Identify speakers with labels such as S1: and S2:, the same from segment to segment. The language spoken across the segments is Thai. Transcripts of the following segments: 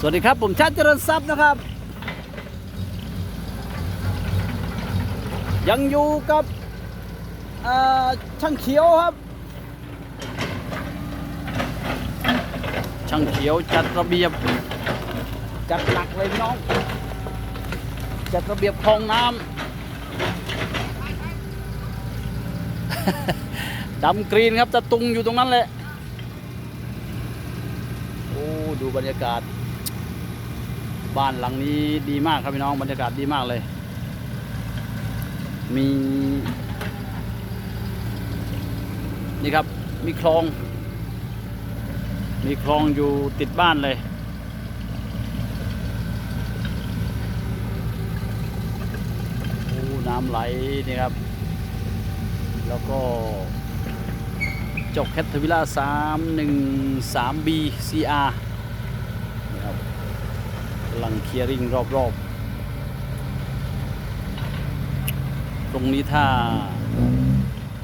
S1: สวัสดีครับ ผมชาติเจริญทรัพย์นะครับ ยังอยู่กับช่างเขียวครับ ช่างเขียวจัดระเบียบ จัดหนักเลยพี่น้อง จัดระเบียบคลองน้ำดำกรีนครับจะตุงอยู่ตรงนั้นแหละโอ้ดูบรรยากาศ บ้านหลังนี้ดีมากครับพี่น้องบรรยากาศดีมากเลย มีนี่ครับมีคลอง มีคลองอยู่ติดบ้านเลยน้ำไหลนี่ครับ แล้วก็จกแคทเทอร์วิล่า313 B CR ำลังเคลียร์ริงรอบๆ ตรงนี้ถ้า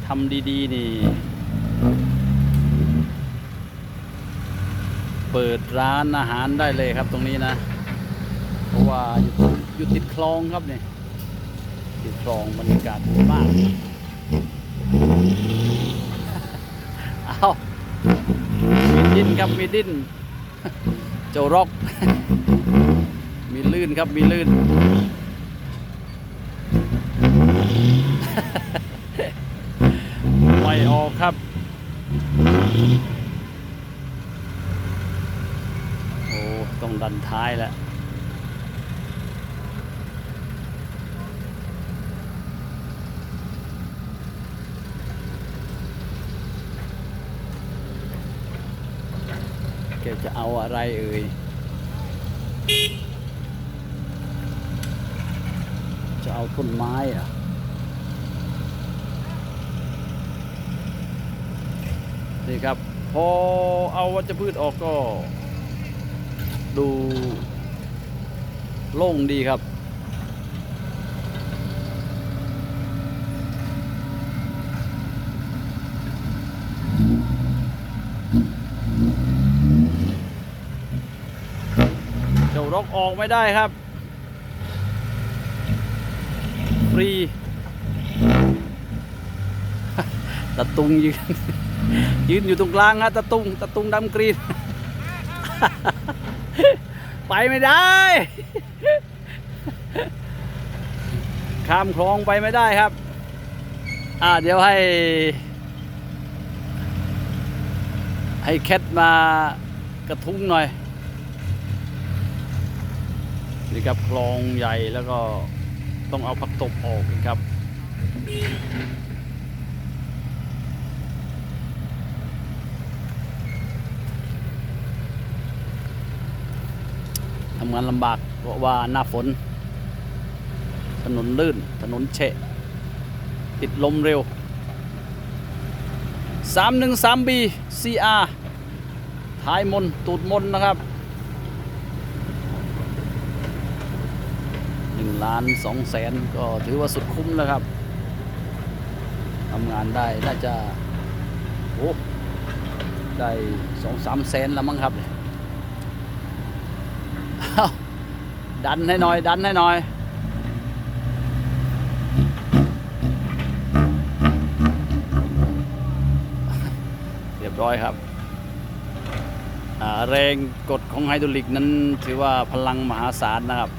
S1: ทำดีๆ นี่ เปิดร้านอาหารได้เลยครับตรงนี้นะ เพราะว่าอยู่อยู่ติดคลองครับเนี่ยติดคลองบรรยากาศดีมาก เอามีดิ้นครับมีดิ้นเจ้าร็อก มีลื่นครับมีลื่น ไม่ออกครับ โอ้ ต้องดันท้ายแล้วแกจะเอาอะไรเอ่ย จะ เอาต้นไม้อะนี่ครับ พอเอาวัชพืชออกก็ ดูโล่งดีครับ เจ้ารกออกไม่ได้ครับ ฟรีตะตุงยืนยืนอยู่ตรงกลางฮะตะตุงตะตุงดำกรีนไปไม่ได้ ข้ามคลองไปไม่ได้ครับ อ่าเดี๋ยวให้ ให้แคทมากระทุ้งหน่อยนี่ครับคลองใหญ่แล้วก็ ต้องเอาผักตบออกครับ ทำงานลำบากเพราะว่าหน้าฝน ถนนลื่น ถนนเฉะ ติดลมเร็ว 313B CR ท้ายมนตูดมนนะครับ หนึ่งล้านสองแสนก็ถือว่าสุดคุ้มแล้วครับทำงานได้น่าจะโอ้ได้สองสามแสนแล้วมั้งครับเอาดันให้หน่อย ดันให้หน่อยเรียบร้อยครับแรงกดของไฮดรอลิกนั้นถือว่าพลังมหาศาลนะครับ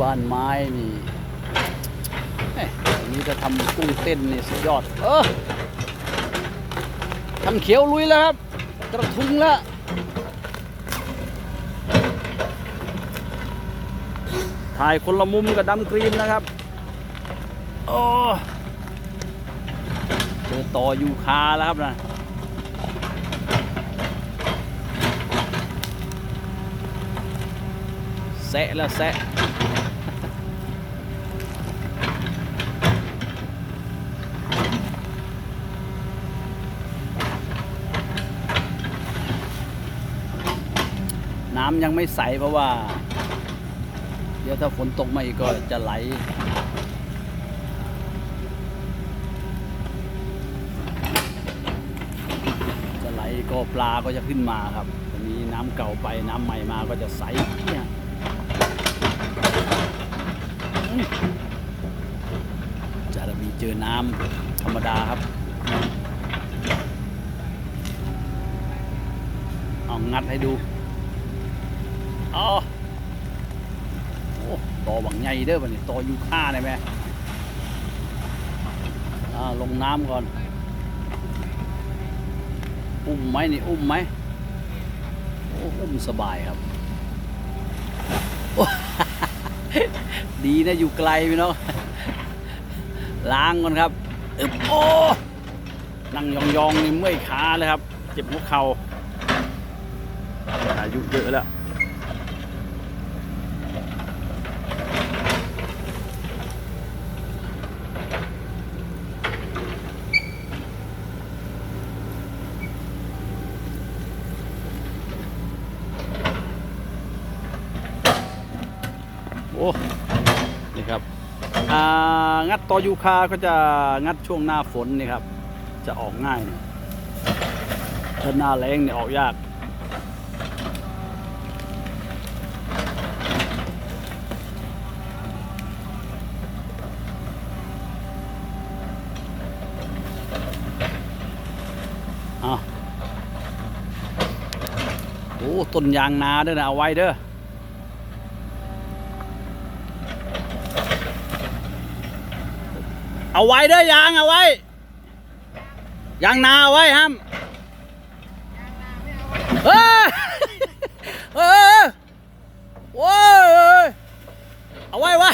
S1: บ้านไม้นี่อ๊ะอย่างนี้จะทำกุ้งเต้นนี่สุดยอด เออทำเขียวลุยแล้วครับ กระทุงแล้วถ่ายคนละมุมกับดำกรีนนะครับ โอ้เจอต่อยูคาแล้วครับนะแซะแล้วแซะ น้ำยังไม่ใสเพราะว่า เดี๋ยวถ้าฝนตกมาอีกก็จะไหลจะไหลก็ปลาก็จะขึ้นมาครับวันนี้น้ำเก่าไปน้ำใหม่มาก็จะใสเนี่ยอืมจะมีเจอน้ำธรรมดาครับเอางัดให้ดู อ๋อโอ้ต่อบังใหญ่เด้อบันนี้ต่อยูค่าได้ไหมอ่าลงน้ำก่อน อุ้มไหมนี่อุ้มไหมโอ้อุ้มสบายครับดีนะอยู่ไกลพี่น้องล้างก่อนครับอึบโอ้นั่งยองๆนี่เมื่อยขาเลยครับ เจ็บหัวเข่าอายุเยอะแล้ว โอ้ นี่ครับ อ่า งัดตอยูคาก็จะงัดช่วงหน้าฝนนี่ครับ จะออกง่ายหน่ยถ้าหน้าแรงเนี่ยออกยากอะโอ้ต้นยางนาเด้อนะเอาไว้เด้อ เอาไว้เด้อยางเอาไว้ ยางนาเอาไว้ฮัมเฮ้ยเฮ้ยโว้ยเอาไว้ไว้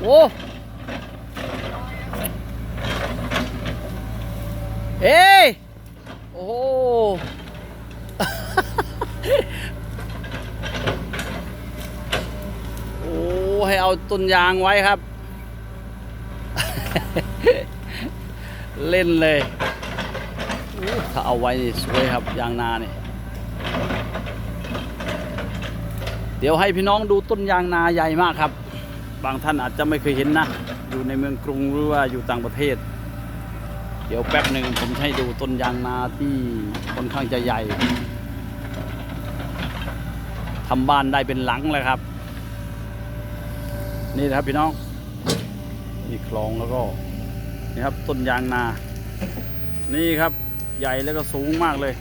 S1: โอ้เฮ้โอ้โหโอ้ให้เอาต้นยางไว้ครับ เล่นเลย ถ้าเอาไว้นี่สวยครับยางนาเนี่ยเดี๋ยวให้พี่น้องดูต้นยางนาใหญ่มากครับ บางท่านอาจจะไม่เคยเห็นนะ อยู่ในเมืองกรุงหรือว่าอยู่ต่างประเทศ เดี๋ยวแป๊บหนึ่งผมให้ดูต้นยางนาที่ค่อนข้างจะใหญ่ทำบ้านได้เป็นหลังเลยครับ นี่นะครับพี่น้อง มีคลองแล้วก็ นี่ครับต้นยางนา นี่ครับใหญ่แล้วก็สูงมากเลย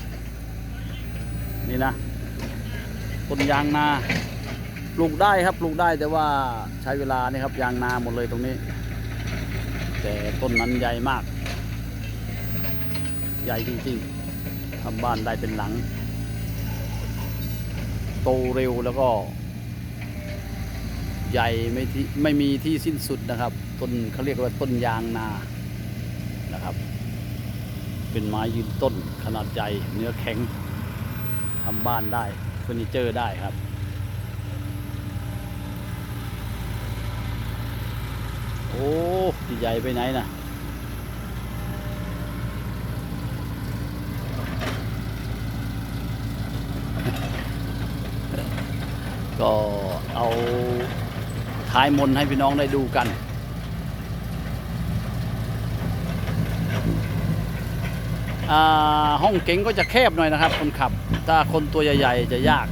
S1: นี่นะต้นยางนาปลูกได้ครับปลูกได้แต่ว่าใช้เวลานี่ครับยางนาหมดเลยตรงนี้ แต่ต้นนั้นใหญ่มาก ใหญ่จริงๆทำบ้านได้เป็นหลัง โตเร็วแล้วก็ ใหญ่ไม่ที่ไม่มีที่สิ้นสุดนะครับ ต้นเขาเรียกว่าต้นยางนา เป็นไม้ยืนต้นขนาดใหญ่เนื้อแข็งทำบ้านได้เฟอร์นิเจอร์ได้ครับโอ้ที่ใหญ่ไปไหนนะก็เอาท้ายมนให้พี่น้องได้ดูกัน อ่า ห้องเก๋งก็จะแคบหน่อยนะครับ คนขับ ถ้าคนตัวใหญ่ ๆ จะยาก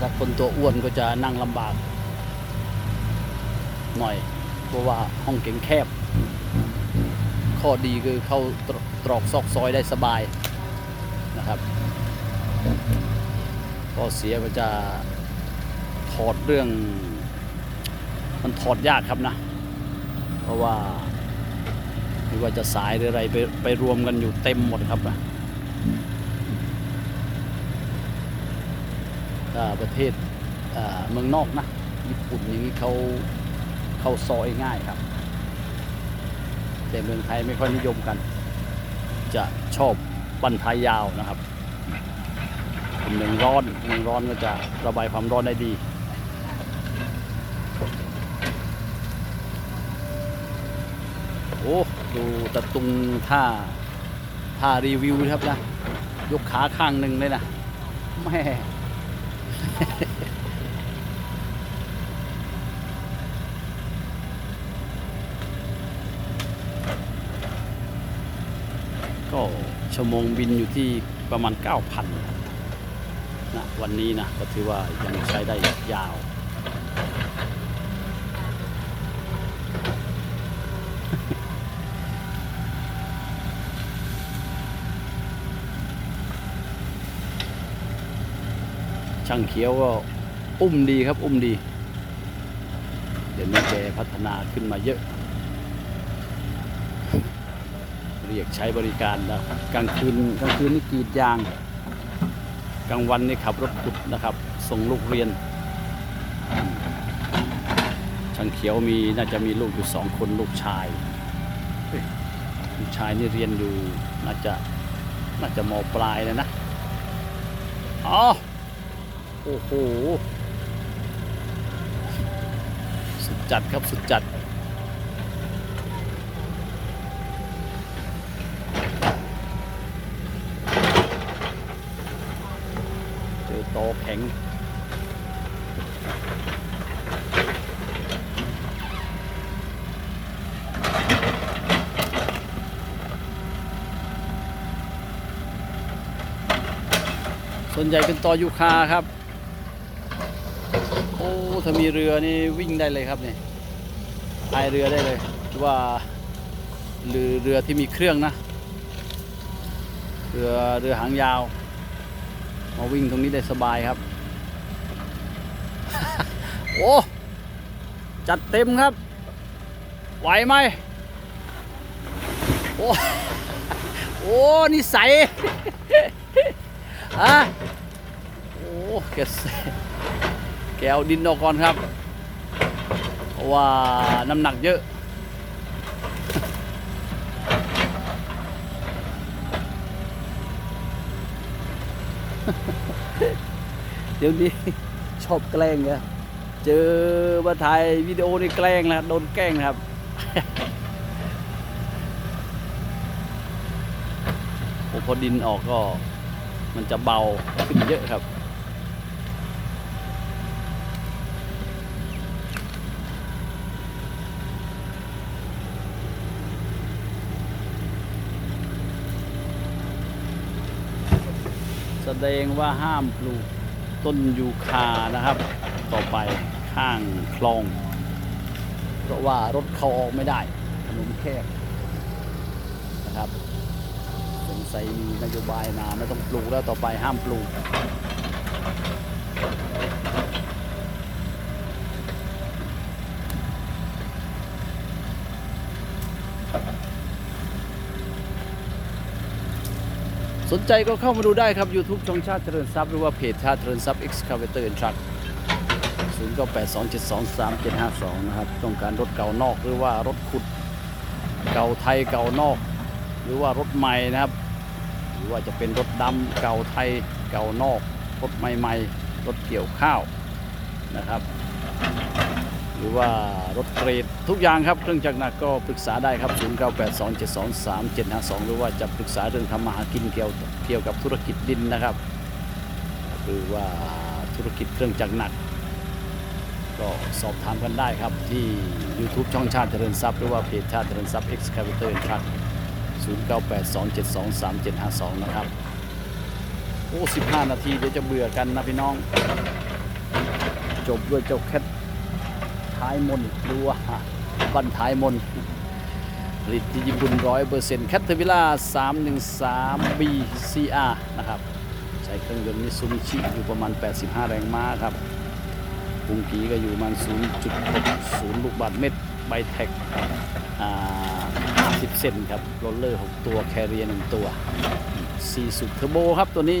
S1: ถ้าคนตัวอ้วนก็จะนั่งลำบาก หน่อย เพราะว่าห้องเก๋งแคบ ข้อดีคือเข้าตรตรอกซอกซอยได้สบายนะครับ ข้อเสียก็จะถอดเรื่อง มันถอดยากครับนะ เพราะว่าไม่ว่าจะสายหรืออะไรไปไปรวมกันอยู่เต็มหมดครับนะถ้าประเทศเมืองนอกนะ ญี่ปุ่นอย่างนี้เขาเขาซอยง่ายครับ แต่เมืองไทยไม่ค่อยนิยมกัน จะชอบบันทายยาวนะครับ เป็นเมืองร้อนเมืองร้อนก็จะระบายความร้อนได้ดีนอ้ดูตะตุงท่าท่ารีวิวนะครับนะ ยกขาข้างหนึ่งเลยนะแม่ก็ชั่วโมงบินอยู่ที่ประมาณ 9,000 นะวันนี้นะก็ถือว่ายังใช้ได้ยาว ช่างเขียวก็อุ้มดีครับอุ้มดี เดี๋ยวนี้แกพัฒนาขึ้นมาเยอะ เรียกใช้บริการแล้วกลางคืนกลางคืนนี่กรีดยาง กลางวันนี่ขับรถขุดนะครับ ส่งลูกเรียน ช่างเขียวมีน่าจะมีลูกอยู่สองคนลูกชายเอ้ยลูกชายนี่เรียนอยู่น่าจะน่าจะมปลายแล้วนะอ๋อโอ้โห สุดจัดครับสุดจัด เจอโตแข็ง ส่วนใหญ่เป็นตอยูคาครับ โอ้ถ้ามีเรือนี่วิ่งได้เลยครับเนี่ยพายเรือได้เลยหรือว่าเรือเรือที่มีเครื่องนะ เรือเรือหางยาว มาวิ่งตรงนี้ได้สบายครับ โอ้ จัดเต็มครับ ไหวไหม โอ้ โอ้นิสัยฮะโอ้แกสแกเอาดินออกก่อนครับ ว่าน้ำหนักเยอะ เดี๋ยวนี้ชอบแกล้งเลยเจอมาถ่ายวิดีโอนี่แกล้งนะโดนแกล้งนะครับ พอดินออกก็มันจะเบาขึ้นเยอะครับ ดงว่าห้ามปลูกต้นยูคานะครับ ต่อไปข้างคลอง เพราะว่ารถเข้าออกไม่ได้ถนนแคบนะครับสงสัยมีนโยบายนาไม่ต้องปลูกแล้วต่อไปห้ามปลูก สนใจก็เข้ามาดูได้ครับ YouTube ช่องชาติเจริญทรัพย์หรือว่าเพจชาติเจริญทรัพย์ Excavator and Truck 0 9 8 2 7 2 3 7 5 2 นะครับ ต้องการรถเก่านอกหรือว่ารถขุดเก่าไทยเก่านอก หรือว่ารถใหม่นะครับ หรือว่าจะเป็นรถดำเก่าไทยเก่านอก รถใหม่ๆ รถเกี่ยวข้าวนะครับ หรือว่ารถเกรดทุกอย่างครับเครื่องจักรหนักก็ปรึกษาได้ครับ 0982723752 หรือว่าจะปรึกษาเรื่องทำมาหากินเกี่ยวเกี่ยวกับธุรกิจดินนะครับหรือว่าธุรกิจเครื่องจักรหนัก ก็สอบถามกันได้ครับ ที่ YouTube ช่องชาติเจริญทรัพย์หรือว่าเพจชาติเจริญทรัพย์ Excavator and Truck 0982723752 นะครับ โอ้ 15 นาทีเดี๋ยวจะเบื่อกันนะพี่น้อง จบด้วยเจ้าแคทายมนหรือว่าบันท้ายมนผลิตที่ญี่ปุ่นร้อยเปอร์เซ็นต์แคทเทอร์วิล่า313 BCR นะครับ ใช้เครื่องยนต์มิซูบิชิอยู่ประมาณ 85 แรงม้าครับปุงกีก็อยู่ประมาณ 0.60 ลูกบาทเมตรไบแท็กอ่า50 เซนครับโรลเลอร์ 6 ตัว แคเรียร์1ตัว 4 สุดเทอร์โบครับตัวนี้